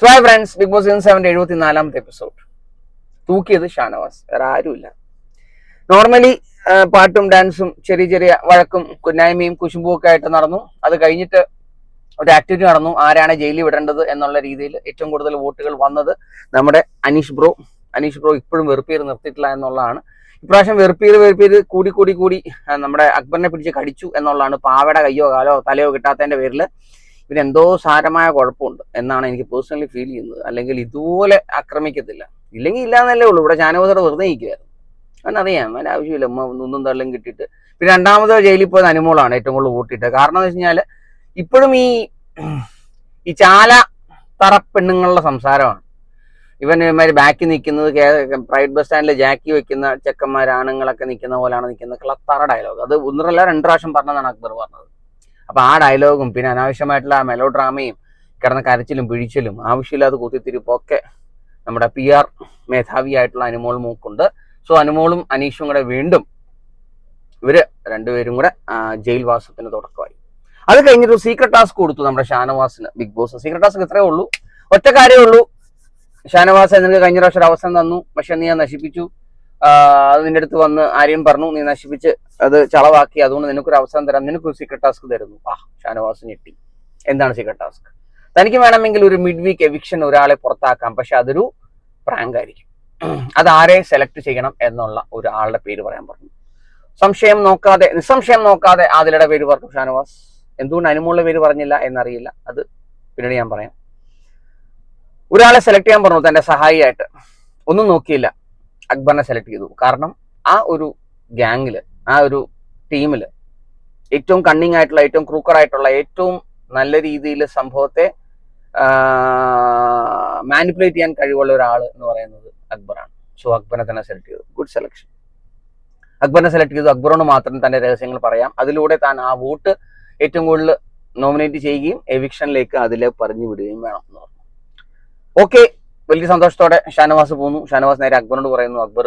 So hi friends Bigg Boss season സെവന്റെ എഴുപത്തി നാലാമത്തെ episode തൂക്കിയത് Shanavas വേറെ ആരുമില്ല. നോർമലി പാട്ടും ഡാൻസും ചെറിയ ചെറിയ വഴക്കും കുന്നായ്മയും കുശുമ്പും ഒക്കെ ആയിട്ട് നടന്നു. അത് കഴിഞ്ഞിട്ട് ഒരു ആക്ടിവിറ്റി നടന്നു. ആരാണ് ജയിലിൽ വിടേണ്ടത് എന്നുള്ള രീതിയിൽ ഏറ്റവും കൂടുതൽ വോട്ടുകൾ വന്നത് നമ്മുടെ അനീഷ് ബ്രോ. അനീഷ് ബ്രോ ഇപ്പോഴും വെറുപ്പീർ നിർത്തിയിട്ടില്ല എന്നുള്ളതാണ്. ഇപ്രാവശ്യം വെറുപ്പീർ വെറുപ്പീർ കൂടി കൂടി കൂടി നമ്മുടെ അക്ബറിനെ പിടിച്ച് കടിച്ചു എന്നുള്ളതാണ് പാവയുടെ കയ്യോ കാലോ തലയോ കിട്ടാത്തതിന്റെ പേരിൽ ഇവരെന്തോ സാരമായ കുഴപ്പമുണ്ട് എന്നാണ് എനിക്ക് പേഴ്സണലി ഫീൽ ചെയ്യുന്നത്. അല്ലെങ്കിൽ ഇതുപോലെ ആക്രമിക്കത്തില്ല. ഇല്ലെങ്കിൽ ഇല്ലാന്നല്ലേ ഉള്ളൂ. ഇവിടെ ഷാനവാസോടെ വെറുതെ നിൽക്കുകയായിരുന്നു അവൻ അറിയാം അവൻ ആവശ്യമില്ല. ഒന്നും തള്ളും കിട്ടിയിട്ട്. പിന്നെ രണ്ടാമത് ജയിലിൽ പോയത് അനുമോളാണ് ഏറ്റവും കൂടുതൽ വോട്ടിട്ട് കാരണം എന്ന് വെച്ച് ഇപ്പോഴും ഈ ഈ ചാല തറ പെണ്ണുങ്ങളുടെ സംസാരമാണ്. ഇവൻ ഇവന്മാര് ബാക്കി നിൽക്കുന്നത് പ്രൈവറ്റ് ബസ് സ്റ്റാൻഡിൽ ജാക്കി വെക്കുന്ന ചെക്കന്മാർ ആണുങ്ങളൊക്കെ നിൽക്കുന്ന പോലെയാണ് നിൽക്കുന്നത്. ക്ലത്താറ ഡയലോഗ് അത് ഒന്നരല്ല രണ്ട് പ്രാവശ്യം പറഞ്ഞതാണ് അക്ബർ പറഞ്ഞത്. അപ്പൊ ആ ഡയലോഗും പിന്നെ അനാവശ്യമായിട്ടുള്ള ആ മെലോ ഡ്രാമയും കിടന്ന കരച്ചിലും പിഴിച്ചിലും ആവശ്യമില്ലാതെ കുത്തിത്തിരിപ്പും ഒക്കെ നമ്മുടെ പി ആർ മേധാവിയായിട്ടുള്ള അനുമോൾ മൂക്കുണ്ട്. സോ അനുമോളും അനീഷും കൂടെ വീണ്ടും ഇവർ രണ്ടുപേരും കൂടെ ജയിൽവാസത്തിന് തുടക്കമായി. അത് കഴിഞ്ഞിട്ട് സീക്രട്ട് ടാസ്ക് കൊടുത്തു നമ്മുടെ ഷാനവാസിന് ബിഗ് ബോസ് സീക്രട്ട് ടാസ്ക് ഇത്രേ ഉള്ളൂ. ഒറ്റ കാര്യമേ ഉള്ളൂ. ഷാനവാസ് നിനക്ക് കഴിഞ്ഞ പ്രാവശ്യം അവസരം തന്നു. പക്ഷെ നീ അത് നശിപ്പിച്ചു. അത് നിന്റെ അടുത്ത് വന്ന് ആരെയും പറഞ്ഞു നീ നശിപ്പിച്ച് അത് ചളവാക്കി അതുകൊണ്ട് നിനക്കൊരു അവസരം തരാം. നിനക്കൊരു സീക്രട്ട് ടാസ്ക് തരുന്നു. ആ ഷാനവാസ് ഞെട്ടി. എന്താണ് സീക്രട്ട് ടാസ്ക് തനിക്ക് വേണമെങ്കിൽ ഒരു മിഡ് വീക്ക് എവിക്ഷൻ ഒരാളെ പുറത്താക്കാം പക്ഷെ അതൊരു പ്രാങ്ക് ആയിരിക്കും. അത് ആരെ സെലക്ട് ചെയ്യണം എന്നുള്ള ഒരാളുടെ പേര് പറയാൻ പറഞ്ഞു. സംശയം നോക്കാതെ നിസ്സംശയം നോക്കാതെ ആദിലയുടെ പേര് പറഞ്ഞു ഷാനവാസ്. എന്തുകൊണ്ട് അനുമോളുടെ പേര് പറഞ്ഞില്ല എന്നറിയില്ല. അത് പിന്നീട് ഞാൻ പറയാം. ഒരാളെ സെലക്ട് ചെയ്യാൻ പറഞ്ഞു തന്റെ സഹായിയായിട്ട്. ഒന്നും നോക്കിയില്ല. അക്ബറിനെ സെലക്ട് ചെയ്തു. കാരണം ആ ഒരു ഗ്യാങ്ങിൽ ആ ഒരു ടീമിൽ ഏറ്റവും കണ്ണിങ് ആയിട്ടുള്ള ഏറ്റവും ക്രൂക്കർ ആയിട്ടുള്ള ഏറ്റവും നല്ല രീതിയിൽ സംഭവത്തെ മാനിപ്പുലേറ്റ് ചെയ്യാൻ കഴിവുള്ള ഒരാൾ എന്ന് പറയുന്നത് അക്ബറാണ്. സോ അക്ബറിനെ തന്നെ സെലക്ട് ചെയ്തു. ഗുഡ് സെലക്ഷൻ അക്ബറിനെ സെലക്ട് ചെയ്തു. അക്ബറോട് മാത്രം തന്റെ രഹസ്യങ്ങൾ പറയാം. അതിലൂടെ താൻ ആ വോട്ട് ഏറ്റവും കൂടുതൽ നോമിനേറ്റ് ചെയ്യുകയും എവിക്ഷനിലേക്ക് അതിലെ പറഞ്ഞു വിടുകയും വേണം എന്ന് പറഞ്ഞു. ഓക്കെ വലിയ സന്തോഷത്തോടെ ഷാനവാസ് പോന്നു. ഷാനവാസ് നേരെ അക്ബറിനോട് പറയുന്നു അക്ബർ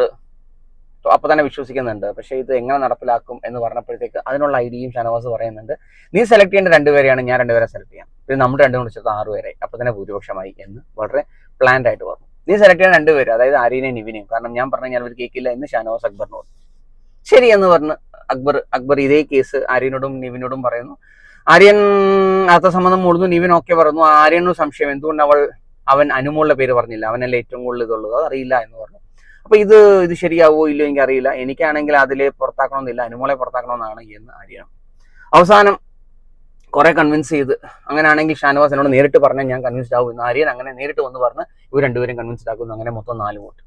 അപ്പൊ തന്നെ വിശ്വസിക്കുന്നുണ്ട്. പക്ഷെ ഇത് എങ്ങനെ നടപ്പിലാക്കും എന്ന് പറഞ്ഞപ്പോഴത്തേക്ക് അതിനുള്ള ഐഡിയയും ഷാനവാസ് പറയുന്നുണ്ട്. നീ സെലക്ട് ചെയ്യേണ്ട രണ്ടുപേരെയാണ് ഞാൻ രണ്ടുപേരെ സെലക്ട് ചെയ്യാം. പിന്നെ നമ്മൾ രണ്ടും കൂടി ചേർത്ത് ആറ് പേരെ അപ്പൊ തന്നെ ഭൂരിപക്ഷമായി എന്ന് വളരെ പ്ലാൻഡ് ആയിട്ട് പറഞ്ഞു. നീ സെലക്ട് ചെയ്യുന്ന രണ്ടുപേര് അതായത് ആര്യനെയും നിവിനെയും. കാരണം ഞാൻ പറഞ്ഞു ഞാൻ ഒരു കേൾക്കില്ല എന്ന് ഷാനവാസ് അക്ബറിനോട്. ശരി എന്ന് പറഞ്ഞ് അക്ബർ അക്ബർ ഇതേ കേസ് ആര്യനോടും നിവിനോടും പറയുന്നു. ആര്യൻ അർത്ഥസമ്മതം മൂടുന്നു നിവിൻ ഓക്കെ പറയുന്നു. ആര്യനോട് സംശയം എന്തുകൊണ്ട് അവൾ അവൻ അനുമോളുടെ പേര് പറഞ്ഞില്ല. അവനല്ല ഏറ്റവും കൂടുതൽ ഇതുള്ളത് അറിയില്ല എന്ന് പറഞ്ഞു. അപ്പൊ ഇത് ഇത് ശരിയാവോ ഇല്ലയോ എനിക്ക് അറിയില്ല എനിക്കാണെങ്കിൽ അതിലെ പുറത്താക്കണമെന്നില്ല. അനുമോളെ പുറത്താക്കണമെന്നാണ് എന്ന് അറിയണം. അവസാനം കുറെ കൺവിൻസ് ചെയ്ത് അങ്ങനെയാണെങ്കിൽ ഷാനവാസ് എന്നോട് നേരിട്ട് പറഞ്ഞാൽ ഞാൻ കൺവിൻസ്ഡ് ആകും എന്ന് ആര്യൻ അങ്ങനെ നേരിട്ട് വന്ന് പറഞ്ഞ് ഇവർ രണ്ടുപേരും കൺവിൻസ്ഡ് ആക്കുന്നു. അങ്ങനെ മൊത്തം നാല് വോട്ട്.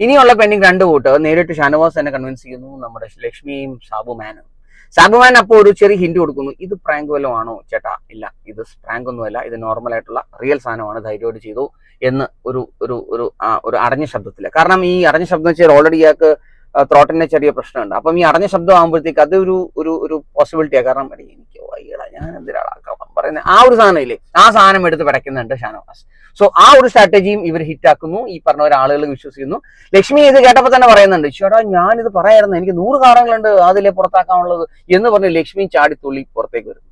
ഇനിയുള്ള പെൻഡിങ് രണ്ട് വോട്ട്. നേരിട്ട് ഷാനവാസ് തന്നെ കൺവിൻസ് ചെയ്യുന്നു. നമ്മുടെ ലക്ഷ്മിയും സാബുമാനും സാബുമാൻ അപ്പോൾ ഒരു ചെറിയ ഹിന്റ് കൊടുക്കുന്നു. ഇത് പ്രാങ്ക് വല്ലതും ആണോ? ചേട്ടാ ഇല്ല. ഇത് പ്രാങ്ക് ഒന്നുമല്ല ഇത് നോർമൽ ആയിട്ടുള്ള റിയൽ സാധനമാണ്. ധൈര്യമായിട്ട് ചെയ്തു എന്ന് ഒരു ഒരു ഒരു ഒരു അടഞ്ഞ ശബ്ദത്തിൽ കാരണം ഈ അടഞ്ഞ ശബ്ദം വെച്ചാൽ ഓൾറെഡി ഇയാൾക്ക് ത്രോട്ടിന്റെ ചെറിയ പ്രശ്നമുണ്ട്. അപ്പം ഈ അടഞ്ഞ ശബ്ദം ആകുമ്പോഴത്തേക്ക് അത് ഒരു ഒരു ഒരു പോസിബിലിറ്റിയാണ് കാരണം എനിക്ക് വയ്യടാ ഞാൻ എന്തിനാളാക്കാം പറയുന്നത് ആ ഒരു സാധനം ഇല്ലേ? ആ സാധനം എടുത്ത് പടയ്ക്കുന്നുണ്ട് ഷാനവാസ്. സോ ആ ഒരു സ്ട്രാറ്റജിയും ഇവർ ഹിറ്റാക്കുന്നു ഈ പറഞ്ഞ ഒരാളുകൾ വിശ്വസിക്കുന്നു. ലക്ഷ്മി ഇത് കേട്ടപ്പോൾ തന്നെ പറയുന്നുണ്ട് ചേട്ടാ ഞാനിത് പറയായിരുന്നു. എനിക്ക് നൂറ് കാരണങ്ങളുണ്ട് അതിലെ പുറത്താക്കാനുള്ളത് എന്ന് പറഞ്ഞ് ലക്ഷ്മി ചാടിത്തുള്ളി പുറത്തേക്ക് വരും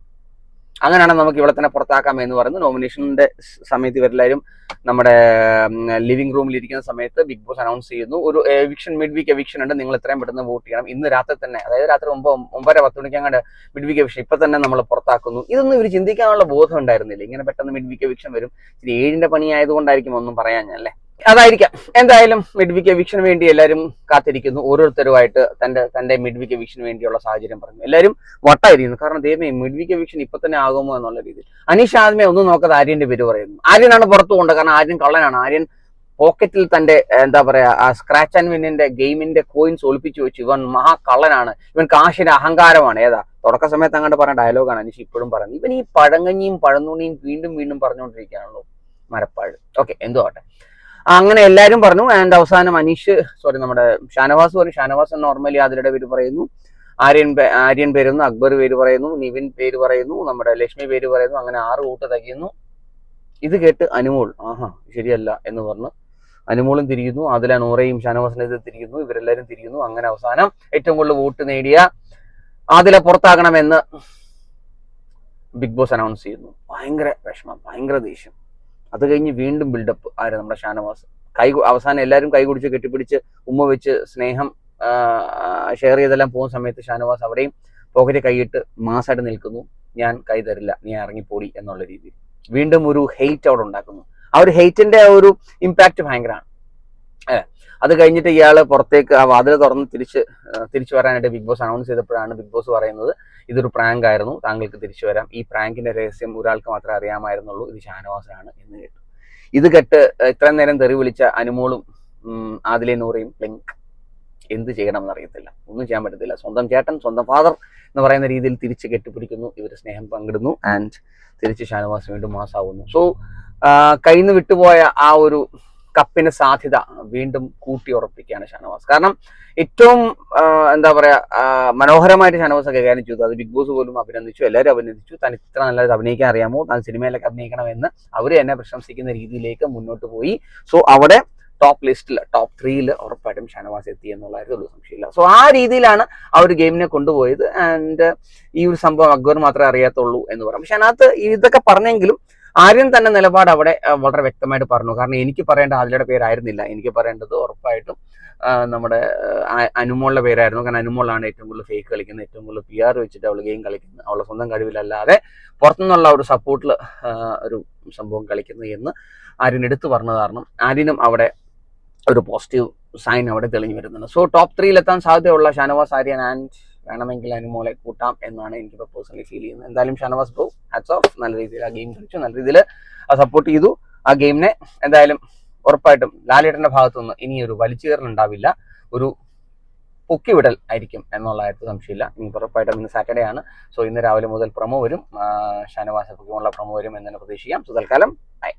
അങ്ങനെയാണ് നമുക്ക് ഇവിടെ തന്നെ പുറത്താക്കാം എന്ന് പറയുന്നത് നോമിനേഷന്റെ സമയത്ത് ഇവരെല്ലാവരും നമ്മുടെ ലിവിംഗ് റൂമിൽ ഇരിക്കുന്ന സമയത്ത് ബിഗ് ബോസ് അനൗൺസ് ചെയ്യുന്നു. ഒരു എവിക്ഷൻ മിഡ് വീക്ക് എവിക്ഷൻ ഉണ്ട്. നിങ്ങൾ എത്രയും പെട്ടെന്ന് വോട്ട് ചെയ്യണം. ഇന്ന് രാത്രി തന്നെ അതായത് രാത്രി ഒമ്പത് ഒമ്പര പത്ത് മണിക്കങ്ങാണ്ട് മിഡ് വീക്ക് എവിക്ഷൻ ഇപ്പൊ തന്നെ നമ്മൾ പുറത്താക്കുന്നു. ഇതൊന്നും ഇവർ ചിന്തിക്കാനുള്ള ബോധം ഉണ്ടായിരുന്നില്ല. ഇങ്ങനെ പെട്ടെന്ന് മിഡ് വീക്ക് എവിക്ഷൻ വരും ഏഴിന്റെ പണി ആയതുകൊണ്ടായിരിക്കും ഒന്നും പറയാൻ ഞാൻ അല്ലേ? അതായിരിക്കാം. എന്തായാലും മിഡ് വീക്ക് എവിക്ഷന് വേണ്ടി എല്ലാവരും കാത്തിരിക്കുന്നു. ഓരോരുത്തരുമായിട്ട് തന്റെ തന്റെ മിഡ് വീക്ക് എവിക്ഷന് വേണ്ടിയുള്ള സാഹചര്യം പറഞ്ഞു. എല്ലാവരും വട്ടായിരിക്കുന്നു. കാരണം ദൈവമേ മിഡ് വീക്ക് എവിക്ഷൻ ഇപ്പൊ തന്നെ ആകുമോ എന്നുള്ള രീതിയിൽ. അനീഷ് ആദ്യമേ ഒന്നും നോക്കാതെ ആര്യന്റെ പേര് പറയുന്നു. ആര്യനാണ് പുറത്തു കൊണ്ട് കാരണം ആര്യൻ കള്ളനാണ്. ആര്യൻ പോക്കറ്റിൽ തന്റെ എന്താ പറയാ ആ സ്ക്രാച്ച് ആൻഡ് വിന്നിന്റെ ഗെയിമിന്റെ കോയിൻസ് ഒളിപ്പിച്ചു വെച്ചു. ഇവൻ മഹാ കള്ളനാണ് ഇവൻ കാശിന്റെ അഹങ്കാരമാണ്. ഏതാ? തുടക്ക സമയത്ത് അങ്ങോട്ട് പറഞ്ഞ ഡയലോഗാണ് അനീഷ് ഇപ്പോഴും പറയുന്നത്. ഇവൻ ഈ പഴങ്ങഞ്ഞിയും പഴന്നുണിയും വീണ്ടും വീണ്ടും പറഞ്ഞുകൊണ്ടിരിക്കുകയാണല്ലോ മരപ്പാഴ്. ഓക്കെ എന്തുവാട്ടെ അങ്ങനെ എല്ലാവരും പറഞ്ഞു ആൻഡ് അവസാനം അനീഷ് സോറി നമ്മുടെ ഷാനവാസ് പറഞ്ഞു. ഷാനവാസ് നോർമലി അതിലൂടെ പേര് പറയുന്നു. ആര്യൻ ആര്യൻ പേരുന്നു അക്ബർ പേര് പറയുന്നു നിവിൻ പേര് പറയുന്നു നമ്മുടെ ലക്ഷ്മി പേര് പറയുന്നു അങ്ങനെ ആറ് കൂട്ട് തകയുന്നു. ഇത് കേട്ട് അനുമോൾ ആഹാ ശരിയല്ല എന്ന് പറഞ്ഞു. അനുമോളും തിരിയുന്നു അതിലെ നൂറയും ഷാനവാസിനെതിരെ തിരിയുന്നു ഇവരെല്ലാവരും തിരിയുന്നു. അങ്ങനെ അവസാനം ഏറ്റവും കൂടുതൽ വോട്ട് നേടിയ അതിലെ പുറത്താകണമെന്ന് ബിഗ് ബോസ് അനൗൺസ് ചെയ്യുന്നു. ഭയങ്കര വിഷമം ഭയങ്കര ദേഷ്യം. അത് കഴിഞ്ഞ് വീണ്ടും ബിൽഡപ്പ് ആര് നമ്മുടെ ഷാനവാസ്. കൈ അവസാനം എല്ലാവരും കൈ കുടിച്ച് കെട്ടിപ്പിടിച്ച് ഉമ്മ വെച്ച് സ്നേഹം ഷെയർ ചെയ്തെല്ലാം പോകുന്ന സമയത്ത് ഷാനവാസ് അവിടെയും പോക്കറ്റ് കൈയിട്ട് മാസമായിട്ട് നിൽക്കുന്നു. ഞാൻ കൈ തരില്ല നീ ഇറങ്ങിപ്പോടി എന്നുള്ള രീതിയിൽ. വീണ്ടും ഒരു ഹെയ്റ്റ് അവിടെ ഉണ്ടാക്കുന്നു. ആ ഒരു ഹെയ്റ്റിന്റെ ഒരു ഇമ്പാക്ട് ഭയങ്കരമാണ്. അത് കഴിഞ്ഞിട്ട് ഇയാൾ പുറത്തേക്ക് ആ വാതിൽ തുറന്ന് തിരിച്ച് തിരിച്ചു വരാനായിട്ട് ബിഗ് ബോസ് അനൗൺസ് ചെയ്തപ്പോഴാണ് ബിഗ് ബോസ് പറയുന്നത് ഇതൊരു പ്രാങ്ക് ആയിരുന്നു താങ്കൾക്ക് തിരിച്ചു വരാം. ഈ പ്രാങ്കിന്റെ രഹസ്യം ഒരാൾക്ക് മാത്രമേ അറിയാമായിരുന്നുള്ളൂ ഇത് ഷാനവാസാണ് എന്ന് കേട്ടു. ഇത് കെട്ട് ഇത്രയും നേരം തെറി വിളിച്ച അനുമോളും ആദിലെ നൂറയും ലിങ്ക് എന്ത് ചെയ്യണം എന്നറിയത്തില്ല ഒന്നും ചെയ്യാൻ പറ്റത്തില്ല. സ്വന്തം ചേട്ടൻ സ്വന്തം ഫാദർ എന്ന് പറയുന്ന രീതിയിൽ തിരിച്ച് കെട്ടിപ്പിടിക്കുന്നു ഇവർ സ്നേഹം പങ്കിടുന്നു ആൻഡ് തിരിച്ച് ഷാനവാസ് വീണ്ടും മാസാവുന്നു. സോ കയ്യിൽ നിന്ന് വിട്ടുപോയ ആ ഒരു കപ്പിന് സാധ്യത വീണ്ടും കൂട്ടി ഉറപ്പിക്കുകയാണ് ഷാനവാസ്. കാരണം ഏറ്റവും എന്താ പറയാ മനോഹരമായിട്ട് ഷാനവാസ് കൈകാര്യം ചെയ്തു. അത് ബിഗ് ബോസ് പോലും അഭിനന്ദിച്ചു എല്ലാവരും അഭിനന്ദിച്ചു. താൻ ഇത്ര നല്ലത് അഭിനയിക്കാൻ അറിയാമോ? താൻ സിനിമയിലൊക്കെ അഭിനയിക്കണമെന്ന് അവർ എന്നെ പ്രശംസിക്കുന്ന രീതിയിലേക്ക് മുന്നോട്ട് പോയി. സോ അവിടെ ടോപ്പ് ലിസ്റ്റിൽ ടോപ്പ് ത്രീയിൽ ഉറപ്പായിട്ടും ഷാനവാസ് എത്തി എന്നുള്ളതായിരുന്നു സംശയമില്ല. സോ ആ രീതിയിലാണ് ആ ഒരു ഗെയിമിനെ കൊണ്ടുപോയത്. ആൻഡ് ഈ ഒരു സംഭവം അക്ബർ മാത്രമേ അറിയാത്തുള്ളൂ എന്ന് പറയാം. പക്ഷെ അതിനകത്ത് ഇതൊക്കെ പറഞ്ഞെങ്കിലും ആര്യൻ തന്നെ നിലപാട് അവിടെ വളരെ വ്യക്തമായിട്ട് പറഞ്ഞു. കാരണം എനിക്ക് പറയേണ്ട ആദിലയുടെ പേരായിരുന്നില്ല. എനിക്ക് പറയേണ്ടത് ഉറപ്പായിട്ടും നമ്മുടെ അനുമോളുടെ പേരായിരുന്നു. കാരണം അനുമോളാണ് ഏറ്റവും കൂടുതൽ ഫേക്ക് കളിക്കുന്നത്. ഏറ്റവും കൂടുതൽ പി ആർ വെച്ചിട്ട് അവൾ ഗെയിം കളിക്കുന്നത്. അവളുടെ സ്വന്തം കഴിവിലല്ലാതെ പുറത്തുനിന്നുള്ള ഒരു സപ്പോർട്ടിൽ ഒരു സംഭവം കളിക്കുന്നത് എന്ന് ആര്യൻ എടുത്തു പറഞ്ഞത് കാരണം ആര്യനും അവിടെ ഒരു പോസിറ്റീവ് സൈൻ അവിടെ തെളിഞ്ഞു വരുന്നുണ്ട്. സോ ടോപ്പ് ത്രീയിലെത്താൻ സാധ്യതയുള്ള ഷാനവാസ് ആര്യൻ ആൻഡ് വേണമെങ്കിൽ അനുമോളെ കൂട്ടാം എന്നാണ് എനിക്കിപ്പോൾ പേഴ്സണലി ഫീൽ ചെയ്യുന്നത്. എന്തായാലും ഷാനവാസ് ബ്രോ ഹാറ്റ്സ് ഓഫ് നല്ല രീതിയിൽ ആ ഗെയിം കളിച്ചു. നല്ല രീതിയിൽ സപ്പോർട്ട് ചെയ്തു. ആ ഗെയിമിനെ എന്തായാലും ഉറപ്പായിട്ടും ലാലേട്ടന്റെ ഭാഗത്തുനിന്ന് ഇനി ഒരു വലിച്ചുകയറൽ ഉണ്ടാവില്ല ഒരു പൊക്കിവിടൽ ആയിരിക്കും എന്നുള്ള കാര്യത്തിൽ സംശയമില്ല. ഇനി ഉറപ്പായിട്ടും ഇന്ന് സാറ്റർഡേ ആണ്. സോ ഇന്ന് രാവിലെ മുതൽ പ്രൊമോ വരും. ഷാനവാസ് പൊക്കിമുള്ള പ്രൊമോ വരും എന്ന് തന്നെ പ്രതീക്ഷിക്കാം. സോ തൽക്കാലം ബൈ